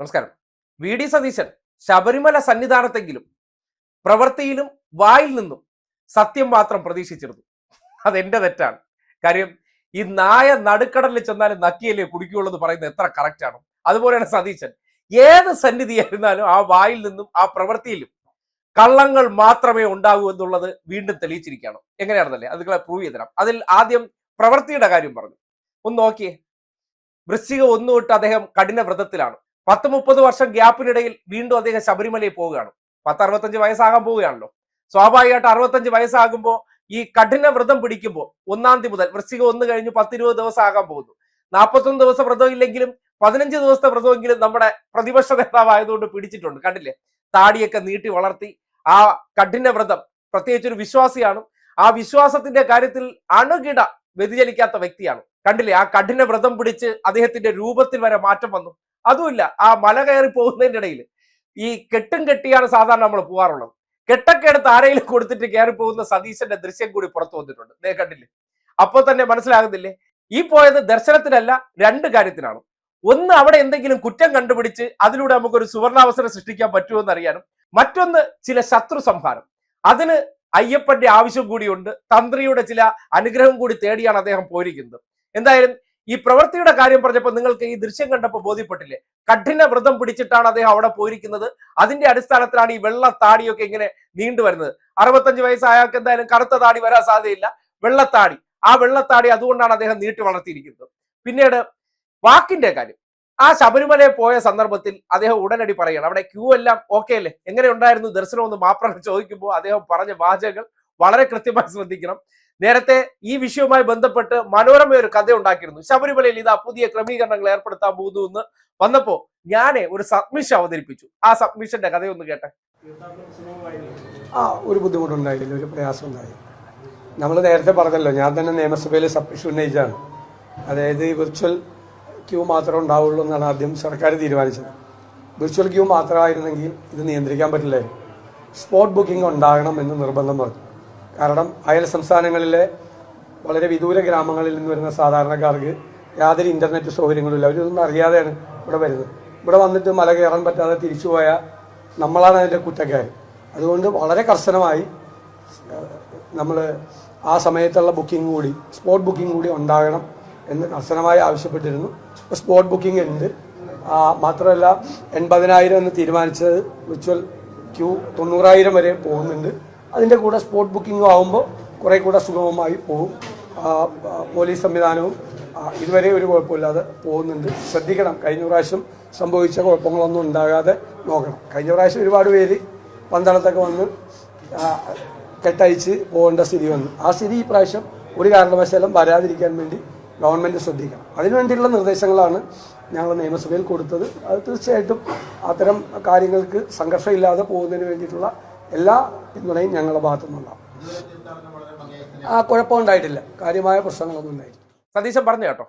നമസ്കാരം. V D Satheesan Sabarimala സന്നിധാനത്തെങ്കിലും പ്രവൃത്തിയിലും വായിൽ നിന്നും സത്യം മാത്രം പ്രതീക്ഷിച്ചിരുന്നു. അതെന്റെ തെറ്റാണ്. കാര്യം ഈ നായ നടുക്കടലിൽ ചെന്നാലും നക്കിയല്ലേ കുടിക്കുകയുള്ളൂ എന്ന് പറയുന്നത് എത്ര കറക്റ്റാണ് അതുപോലെയാണ് സതീശൻ. ഏത് സന്നിധിയായിരുന്നാലും ആ വായിൽ നിന്നും ആ പ്രവൃത്തിയിലും കള്ളങ്ങൾ മാത്രമേ ഉണ്ടാകൂ എന്നുള്ളത് വീണ്ടും തെളിയിച്ചിരിക്കുകയാണ്. എങ്ങനെയാണെന്നല്ലേ? അത് പ്രൂവ് ചെയ്ത് തരാം. അതിൽ ആദ്യം പ്രവൃത്തിയുടെ കാര്യം പറഞ്ഞു. ഒന്ന് നോക്കിയേ. വൃശ്ചിക ഒന്നു തൊട്ട് അദ്ദേഹം കഠിന വ്രതത്തിലാണ് പത്ത് മുപ്പത് വർഷം ഗ്യാപ്പിനിടയിൽ വീണ്ടും അദ്ദേഹം ശബരിമലയിൽ പോവുകയാണ്. പത്ത് അറുപത്തഞ്ച് വയസ്സാകാൻ പോവുകയാണല്ലോ. സ്വാഭാവികമായിട്ട് അറുപത്തഞ്ച് വയസ്സാകുമ്പോൾ ഈ കഠിന വ്രതം പിടിക്കുമ്പോൾ ഒന്നാം തീയതി മുതൽ വൃശ്ചിക ഒന്ന് കഴിഞ്ഞ് പത്തിരുപത് ദിവസം ആകാൻ പോകുന്നു. നാൽപ്പത്തൊന്ന് ദിവസം വ്രതം ഇല്ലെങ്കിലും പതിനഞ്ച് ദിവസത്തെ വ്രതമെങ്കിലും നമ്മുടെ പ്രതിപക്ഷ നേതാവായതുകൊണ്ട് പിടിച്ചിട്ടുണ്ട്. കണ്ടില്ലേ? താടിയൊക്കെ നീട്ടി വളർത്തി ആ കഠിന വ്രതം. പ്രത്യേകിച്ച് ഒരു വിശ്വാസിയാണ്. ആ വിശ്വാസത്തിന്റെ കാര്യത്തിൽ അണുകിട വ്യതിചലിക്കാത്ത വ്യക്തിയാണ്. കണ്ടില്ലേ? ആ കഠിന വ്രതം പിടിച്ച് അദ്ദേഹത്തിന്റെ രൂപത്തിൽ വരെ മാറ്റം വന്നു. അതുമില്ല ആ മല കയറി പോകുന്നതിന്റെ ഇടയിൽ ഈ കെട്ടും കെട്ടിയാണ് സാധാരണ നമ്മൾ പോകാറുള്ളത് കെട്ടൊക്കെ എടുത്ത് ആരെങ്കിലും കൊടുത്തിട്ട് കയറി പോകുന്ന സതീശന്റെ ദൃശ്യം കൂടി പുറത്തു വന്നിട്ടുണ്ട്. നേ കണ്ടില്ലേ? അപ്പോൾ തന്നെ മനസ്സിലാകുന്നില്ലേ? ഈ പോയത് ദർശനത്തിനല്ല രണ്ട് കാര്യത്തിനാണ്. ഒന്ന് അവിടെ എന്തെങ്കിലും കുറ്റം കണ്ടുപിടിച്ച് അതിലൂടെ നമുക്കൊരു സുവർണാവസരം സൃഷ്ടിക്കാൻ പറ്റുമോ എന്നറിയാനും മറ്റൊന്ന് ചില ശത്രു സംഹാരം. അതിന് അയ്യപ്പന്റെ ആവശ്യം കൂടിയുണ്ട്. തന്ത്രിയുടെ ചില അനുഗ്രഹം കൂടി തേടിയാണ് അദ്ദേഹം പോയിരിക്കുന്നത്. എന്തായാലും ഈ പ്രവൃത്തിയുടെ കാര്യം പറഞ്ഞപ്പോൾ നിങ്ങൾക്ക് ഈ ദൃശ്യം കണ്ടപ്പോൾ ബോധ്യപ്പെട്ടില്ലേ? കഠിന വ്രതം പിടിച്ചിട്ടാണ് അദ്ദേഹം അവിടെ പോയിരിക്കുന്നത്. അതിന്റെ അടിസ്ഥാനത്തിലാണ് ഈ വെള്ള താടിയൊക്കെ ഇങ്ങനെ നീണ്ടു വരുന്നത്. അറുപത്തഞ്ച് വയസ്സായാൾക്ക് എന്തായാലും കറുത്ത താടി വരാൻ സാധ്യതയില്ല. വെള്ളത്താടി ആ വെള്ളത്താടി അതുകൊണ്ടാണ് അദ്ദേഹം നീട്ടി വളർത്തിയിരിക്കുന്നത്. പിന്നീട് വാക്കിന്റെ കാര്യം. ആ ശബരിമലയിൽ പോയ സന്ദർഭത്തിൽ അദ്ദേഹം ഉടനടി പറയണം അവിടെ ക്യൂ എല്ലാം ഓക്കെ അല്ലേ? എങ്ങനെ ഉണ്ടായിരുന്നു ദർശനം എന്ന് മാപ്രം ചോദിക്കുമ്പോൾ അദ്ദേഹം പറഞ്ഞ വാചകങ്ങൾ വളരെ കൃത്യമായി ശ്രദ്ധിക്കണം. നേരത്തെ ഈ വിഷയവുമായി ബന്ധപ്പെട്ട് മനോരമ ഒരു കഥ ഉണ്ടാക്കിയിരുന്നു. ശബരിമലയിൽ ഇതാ പുതിയ ക്രമീകരണങ്ങൾ ഏർപ്പെടുത്താൻ പോകുന്നു എന്ന് വന്നപ്പോ ഞാനേ ഒരു സബ്മിഷൻ അവതരിപ്പിച്ചു. ആ സബ്മിഷന്റെ കഥയൊന്ന് കേട്ടെ. ആ ഒരു ബുദ്ധിമുട്ടുണ്ടായില്ല ഒരു പ്രയാസം ഉണ്ടായി നമ്മൾ നേരത്തെ പറഞ്ഞല്ലോ ഞാൻ തന്നെ നിയമസഭയിൽ സബ്മിഷൻ ഉന്നയിച്ചാണ് അതായത് വിർച്വൽ ക്യൂ മാത്രമേ ഉണ്ടാവുള്ളൂ എന്നാണ് ആദ്യം സർക്കാർ തീരുമാനിച്ചത്. വിർച്വൽ ക്യൂ മാത്രമായിരുന്നെങ്കിൽ ഇത് നിയന്ത്രിക്കാൻ പറ്റില്ലായിരുന്നു സ്പോട്ട് ബുക്കിംഗ് ഉണ്ടാകണം എന്ന് നിർബന്ധം പറഞ്ഞു. കാരണം അയൽ സംസ്ഥാനങ്ങളിലെ വളരെ വിദൂര ഗ്രാമങ്ങളിൽ നിന്ന് വരുന്ന സാധാരണക്കാർക്ക് യാതൊരു ഇന്റർനെറ്റ് സൗകര്യങ്ങളും ഇല്ല അവരൊന്നും അറിയാതെയാണ് ഇവിടെ വരുന്നത്. ഇവിടെ വന്നിട്ട് മല കയറാൻ പറ്റാതെ തിരിച്ചുപോയ നമ്മളാണ് അതിന്റെ കുറ്റക്കാർ അതുകൊണ്ട് വളരെ കർശനമായി നമ്മൾ ആ സമയത്തുള്ള ബുക്കിംഗ് കൂടി സ്പോട്ട് ബുക്കിംഗ് കൂടി ഉണ്ടാകണം എന്ന് കർശനമായി ആവശ്യപ്പെട്ടിരുന്നു. സ്പോട്ട് ബുക്കിംഗ് ഉണ്ട്. മാത്രമല്ല എൺപതിനായിരം എന്ന് തീരുമാനിച്ചത് വിർച്വൽ ക്യൂ തൊണ്ണൂറായിരം വരെ പോകുന്നുണ്ട്. അതിന്റെ കൂടെ സ്പോട്ട് ബുക്കിംഗ് ആകുമ്പോൾ കുറേ കൂടെ സുഗമമായി പോകും. പോലീസ് സംവിധാനവും ഇതുവരെ ഒരു കുഴപ്പമില്ലാതെ പോകുന്നുണ്ട്. ശ്രദ്ധിക്കണം കഴിഞ്ഞ പ്രാവശ്യം സംഭവിച്ച കുഴപ്പങ്ങളൊന്നും ഉണ്ടാകാതെ നോക്കണം. കഴിഞ്ഞ പ്രാവശ്യം ഒരുപാട് പേര് പന്തളത്തൊക്കെ വന്ന് കെട്ടഴിച്ച് പോകേണ്ട സ്ഥിതി വന്നു. ആ സ്ഥിതി ഈ പ്രാവശ്യം ഒരു കാരണവശാലും വരാതിരിക്കാൻ വേണ്ടി ഗവൺമെന്റ് ശ്രദ്ധിക്കണം. അതിനുവേണ്ടിയുള്ള നിർദ്ദേശങ്ങളാണ് ഞങ്ങൾ നിയമസഭയിൽ കൊടുത്തത്. അത് തീർച്ചയായിട്ടും അത്തരം കാര്യങ്ങൾക്ക് സംഘർഷമില്ലാതെ പോകുന്നതിന് വേണ്ടിയിട്ടുള്ള എല്ലാ പിന്തുണയും ഞങ്ങളുടെ ഭാഗത്തുനിന്നുണ്ടാവും. ആ കുഴപ്പമുണ്ടായിട്ടില്ല കാര്യമായ പ്രശ്നങ്ങളൊന്നും ഉണ്ടായിട്ടില്ല. സതീശൻ പറഞ്ഞു കേട്ടോ.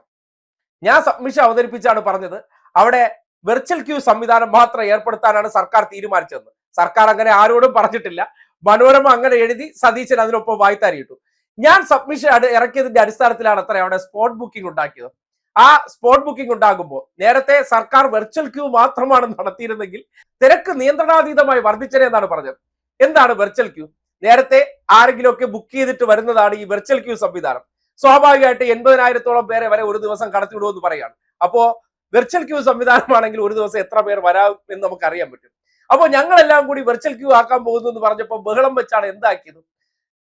ഞാൻ സബ്മിഷൻ അവതരിപ്പിച്ചാണ് പറഞ്ഞത്. അവിടെ വെർച്വൽ ക്യൂ സംവിധാനം മാത്രം ഏർപ്പെടുത്താനാണ് സർക്കാർ തീരുമാനിച്ചത് സർക്കാർ അങ്ങനെ ആരോടും പറഞ്ഞിട്ടില്ല. മനോരമ അങ്ങനെ എഴുതി സതീശൻ അതിനൊപ്പം വായ്ത്താരിയിട്ടു. ഞാൻ സബ്മിഷൻ ഇറക്കിയതിന്റെ അടിസ്ഥാനത്തിലാണ് അത്ര അവിടെ സ്പോട്ട് ബുക്കിംഗ് ഉണ്ടാക്കിയത്. ആ സ്പോട്ട് ബുക്കിംഗ് ഉണ്ടാകുമ്പോൾ നേരത്തെ സർക്കാർ വെർച്വൽ ക്യൂ മാത്രമാണ് നടത്തിയിരുന്നെങ്കിൽ തിരക്ക് നിയന്ത്രണാതീതമായി വർദ്ധിച്ചനെ എന്നാണ് പറഞ്ഞത്. എന്താണ് വെർച്വൽ ക്യൂ നേരത്തെ ആരെങ്കിലും ഒക്കെ ബുക്ക് ചെയ്തിട്ട് വരുന്നതാണ് ഈ വെർച്വൽ ക്യൂ സംവിധാനം. സ്വാഭാവികമായിട്ട് എൺപതിനായിരത്തോളം പേരെ വരെ ഒരു ദിവസം കടത്തിവിടുമെന്ന് പറയുകയാണ്. അപ്പോ വെർച്വൽ ക്യൂ സംവിധാനമാണെങ്കിൽ ഒരു ദിവസം എത്ര പേർ വരാം എന്ന് നമുക്ക് അറിയാൻ പറ്റും. അപ്പോൾ ഞങ്ങളെല്ലാം കൂടി വെർച്വൽ ക്യൂ ആക്കാൻ പോകുന്നു എന്ന് പറഞ്ഞപ്പോൾ ബഹളം വെച്ചാണ് എന്താക്കിയത്?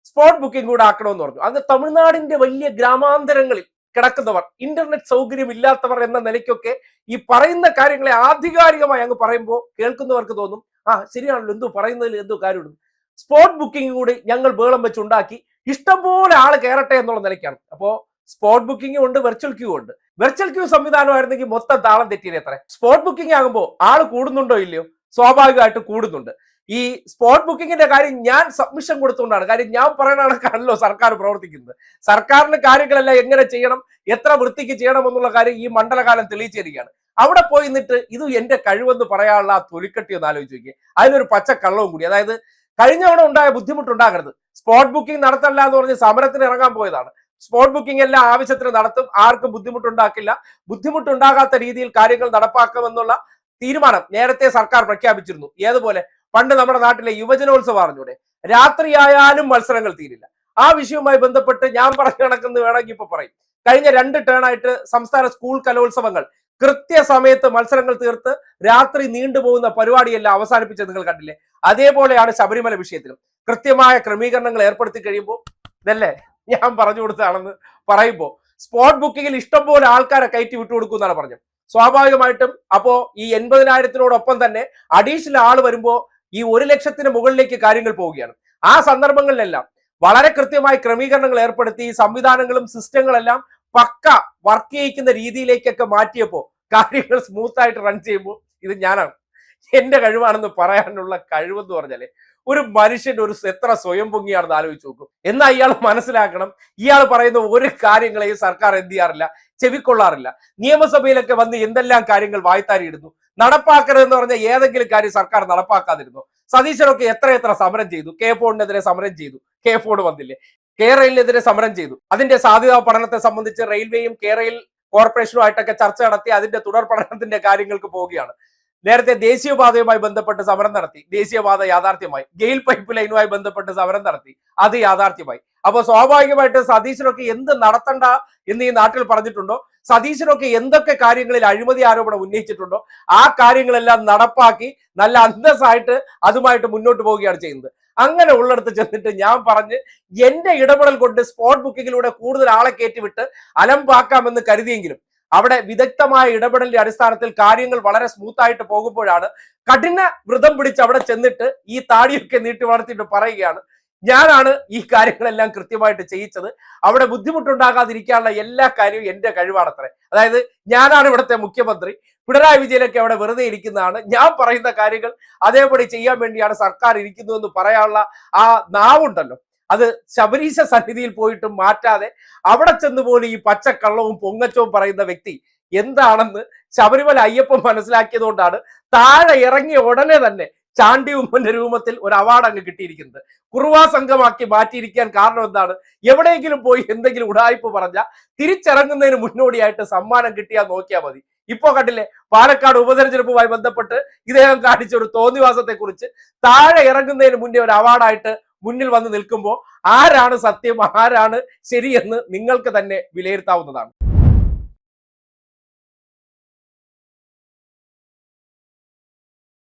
സ്പോട്ട് ബുക്കിംഗ് കൂടെ ആക്കണമെന്ന് പറഞ്ഞു. അന്ന് തമിഴ്നാടിന്റെ വലിയ ഗ്രാമാന്തരങ്ങളിൽ കിടക്കുന്നവർ ഇന്റർനെറ്റ് സൗകര്യം ഇല്ലാത്തവർ എന്ന നിലയ്ക്കൊക്കെ ഈ പറയുന്ന കാര്യങ്ങളെ ആധികാരികമായി അങ്ങ് പറയുമ്പോൾ കേൾക്കുന്നവർക്ക് തോന്നും ആ ശരിയാണല്ലോ എന്തോ പറയുന്നതിൽ എന്തോ കാര്യമുണ്ട്. സ്പോട്ട് ബുക്കിംഗ് കൂടി ഞങ്ങൾ ബഹളം വെച്ചുണ്ടാക്കി ഇഷ്ടംപോലെ ആൾ കയറട്ടെ എന്നുള്ള നിലയ്ക്കാണ്. അപ്പോ സ്പോട്ട് ബുക്കിംഗ് ഉണ്ട് വെർച്വൽ ക്യൂ ഉണ്ട്. വെർച്വൽ ക്യൂ സംവിധാനമായിരുന്നെങ്കിൽ മൊത്തം താളം തെറ്റിയത് എത്ര സ്പോട്ട് ബുക്കിംഗ് ആകുമ്പോൾ ആൾ കൂടുന്നുണ്ടോ ഇല്ലയോ? സ്വാഭാവികമായിട്ട് കൂടുന്നുണ്ട്. ഈ സ്പോട്ട് ബുക്കിങ്ങിന്റെ കാര്യം ഞാൻ സബ്മിഷൻ കൊടുത്തുകൊണ്ടാണ് കാര്യം ഞാൻ പറയുന്ന കണക്കാണല്ലോ സർക്കാർ പ്രവർത്തിക്കുന്നത്. സർക്കാരിന് കാര്യങ്ങളെല്ലാം എങ്ങനെ ചെയ്യണം എത്ര വൃത്തിക്ക് ചെയ്യണം എന്നുള്ള കാര്യം ഈ മണ്ഡലകാലം തെളിയിച്ചിരിക്കുകയാണ് അവിടെ പോയി നിന്നിട്ട് ഇത് എന്റെ കഴിവെന്ന് പറയാനുള്ള ആ തൊലിക്കെട്ടി ഒന്ന് ആലോചിച്ച് നോക്കിയേ. അതിനൊരു പച്ച കള്ളവും കൂടി. അതായത് കഴിഞ്ഞ തവണ ഉണ്ടായ ബുദ്ധിമുട്ടുണ്ടാകരുത്. സ്പോട്ട് ബുക്കിംഗ് നടത്തല്ല എന്ന് പറഞ്ഞ് സമരത്തിന് ഇറങ്ങാൻ പോയതാണ്. സ്പോട്ട് ബുക്കിംഗ് എല്ലാം ആവശ്യത്തിന് നടത്തും. ആർക്കും ബുദ്ധിമുട്ടുണ്ടാക്കില്ല. ബുദ്ധിമുട്ടുണ്ടാകാത്ത രീതിയിൽ കാര്യങ്ങൾ നടപ്പാക്കുമെന്നുള്ള തീരുമാനം നേരത്തെ സർക്കാർ പ്രഖ്യാപിച്ചിരുന്നു. ഏതുപോലെ? പണ്ട് നമ്മുടെ നാട്ടിലെ യുവജനോത്സവം അറിഞ്ഞൂടെ? രാത്രിയായാലും മത്സരങ്ങൾ തീരില്ല. ആ വിഷയവുമായി ബന്ധപ്പെട്ട് ഞാൻ പറഞ്ഞു കണക്കെന്ന് വേണമെങ്കിൽ ഇപ്പൊ പറയും. കഴിഞ്ഞ രണ്ട് ടേണായിട്ട് സംസ്ഥാന സ്കൂൾ കലോത്സവങ്ങൾ കൃത്യസമയത്ത് മത്സരങ്ങൾ തീർത്ത് രാത്രി നീണ്ടുപോകുന്ന പരിപാടിയെല്ലാം അവസാനിപ്പിച്ചത് നിങ്ങൾ കണ്ടില്ലേ? അതേപോലെയാണ് ശബരിമല വിഷയത്തിലും. കൃത്യമായ ക്രമീകരണങ്ങൾ ഏർപ്പെടുത്തി കഴിയുമ്പോൾ ഇതല്ലേ? ഞാൻ പറഞ്ഞു കൊടുത്തതാണെന്ന് പറയുമ്പോൾ സ്പോട്ട് ബുക്കിങ്ങിൽ ഇഷ്ടംപോലെ ആൾക്കാരെ കയറ്റി വിട്ടുകൊടുക്കും എന്നാണ് പറഞ്ഞത്. സ്വാഭാവികമായിട്ടും അപ്പോ ഈ എൺപതിനായിരത്തിനോടൊപ്പം തന്നെ അഡീഷണൽ ആൾ വരുമ്പോൾ ഈ ഒരു ലക്ഷത്തിന് മുകളിലേക്ക് കാര്യങ്ങൾ പോവുകയാണ്. ആ സന്ദർഭങ്ങളിലെല്ലാം വളരെ കൃത്യമായി ക്രമീകരണങ്ങൾ ഏർപ്പെടുത്തി സംവിധാനങ്ങളും സിസ്റ്റങ്ങളെല്ലാം പക്ക വർക്ക് ചെയ്യിക്കുന്ന രീതിയിലേക്കൊക്കെ മാറ്റിയപ്പോൾ കാര്യങ്ങൾ സ്മൂത്ത് ആയിട്ട് റൺ ചെയ്യുമ്പോൾ ഇത് ഞാനാണ്. എന്റെ കഴിവാണെന്ന് പറയാനുള്ള കഴിവെന്ന് പറഞ്ഞാൽ ഒരു മനുഷ്യന്റെ ഒരു എത്ര സ്വയം പൊങ്ങിയാണെന്ന് ആലോചിച്ച് നോക്കും. എന്നാൽ ഇയാൾ മനസ്സിലാക്കണം ഇയാൾ പറയുന്ന ഒരു കാര്യങ്ങളെയും സർക്കാർ എന്ത് ചെയ്യാറില്ല ചെവിക്കൊള്ളാറില്ല. നിയമസഭയിലൊക്കെ വന്ന് എന്തെല്ലാം കാര്യങ്ങൾ വായ്ത്താരിയിടുന്നു നടപ്പാക്കരുതെന്ന് പറഞ്ഞ ഏതെങ്കിലും കാര്യം സർക്കാർ നടപ്പാക്കാതിരുന്നു. സതീശനൊക്കെ എത്ര എത്ര സമരം ചെയ്തു. കെ ഫോണിനെതിരെ സമരം ചെയ്തു. കെ ഫോൺ വന്നില്ലേ? കേരളിനെതിരെ സമരം ചെയ്തു. അതിന്റെ സാധ്യതാ പഠനത്തെ സംബന്ധിച്ച് റെയിൽവേയും കേരയിൽ കോർപ്പറേഷനുമായിട്ടൊക്കെ ചർച്ച നടത്തി അതിന്റെ തുടർ പഠനത്തിന്റെ കാര്യങ്ങൾക്ക് പോവുകയാണ്. നേരത്തെ ദേശീയപാതയുമായി ബന്ധപ്പെട്ട് സമരം നടത്തി. ദേശീയപാത യാഥാർത്ഥ്യമായി. ഗെയിൽ പൈപ്പ് ലൈനുമായി ബന്ധപ്പെട്ട് സമരം നടത്തി. അത് യാഥാർത്ഥ്യമായി. അപ്പോൾ സ്വാഭാവികമായിട്ട് സതീശനൊക്കെ എന്ത് നടത്തണ്ട എന്ന് ഈ നാട്ടിൽ പറഞ്ഞിട്ടുണ്ടോ? സതീശനൊക്കെ എന്തൊക്കെ കാര്യങ്ങളിൽ അഴിമതി ആരോപണം ഉന്നയിച്ചിട്ടുണ്ടോ? ആ കാര്യങ്ങളെല്ലാം നടപ്പാക്കി നല്ല അന്തസ്സായിട്ട് അതുമായിട്ട് മുന്നോട്ട് പോവുകയാണ് ചെയ്യുന്നത്. അങ്ങനെ ഉള്ളിടത്ത് ചെന്നിട്ട് ഞാൻ പറഞ്ഞ് എന്റെ ഇടപെടൽ കൊണ്ട് സ്പോട്ട് ബുക്കിങ്ങിലൂടെ കൂടുതൽ ആളെ കയറ്റിവിട്ട് അലമ്പാക്കാമെന്ന് കരുതിയെങ്കിലും അവിടെ വിദഗ്ധമായ ഇടപെടലിന്റെ അടിസ്ഥാനത്തിൽ കാര്യങ്ങൾ വളരെ സ്മൂത്ത് ആയിട്ട് പോകുമ്പോഴാണ് കഠിന വ്രതം പിടിച്ച് അവിടെ ചെന്നിട്ട് ഈ താടിയൊക്കെ നീട്ടി വളർത്തിയിട്ട് പറയുകയാണ്. ഞാനാണ് ഈ കാര്യങ്ങളെല്ലാം കൃത്യമായിട്ട് ചെയ്യിച്ചത്. അവിടെ ബുദ്ധിമുട്ടുണ്ടാകാതിരിക്കാനുള്ള എല്ലാ കാര്യവും എന്റെ കഴിവാണത്രേ. അതായത് ഞാനാണ് ഇവിടുത്തെ മുഖ്യമന്ത്രി. പിണറായി വിജയനൊക്കെ അവിടെ വെറുതെ ഇരിക്കുന്നതാണ്. ഞാൻ പറയുന്ന കാര്യങ്ങൾ അതേപടി ചെയ്യാൻ വേണ്ടിയാണ് സർക്കാർ ഇരിക്കുന്നു എന്ന് പറയാനുള്ള ആ നാവുണ്ടല്ലോ. അത് ശബരീശ സന്നിധിയിൽ പോയിട്ടും മാറ്റാതെ അവിടെ ചെന്ന് പോലും ഈ പച്ചക്കള്ളവും പൊങ്ങച്ചവും പറയുന്ന വ്യക്തി എന്താണെന്ന് ശബരിമല അയ്യപ്പൻ മനസ്സിലാക്കിയതുകൊണ്ടാണ് താഴെ ഇറങ്ങിയ ഉടനെ തന്നെ ചാണ്ടി ഉമ്മന്റെ രൂപത്തിൽ ഒരു അവാർഡ് അങ്ങ് കിട്ടിയിരിക്കുന്നത്. കുറുവാ സംഘമാക്കി മാറ്റിയിരിക്കാൻ കാരണം എന്താണ്? എവിടെയെങ്കിലും പോയി എന്തെങ്കിലും ഉടായ്പ പറഞ്ഞാൽ തിരിച്ചിറങ്ങുന്നതിന് മുന്നോടിയായിട്ട് സമ്മാനം കിട്ടിയാൽ നോക്കിയാൽ മതി. ഇപ്പോ കണ്ടില്ലേ പാലക്കാട് ഉപതെരഞ്ഞെടുപ്പുമായി ബന്ധപ്പെട്ട് ഇദ്ദേഹം കാണിച്ച ഒരു തോന്നിവാസത്തെ കുറിച്ച് താഴെ ഇറങ്ങുന്നതിന് മുന്നേ ഒരു അവാർഡായിട്ട് മുന്നിൽ വന്ന് നിൽക്കുമ്പോൾ ആരാണ് സത്യം ആരാണ് ശരിയെന്ന് നിങ്ങൾക്ക് തന്നെ വിലയിരുത്താവുന്നതാണ്.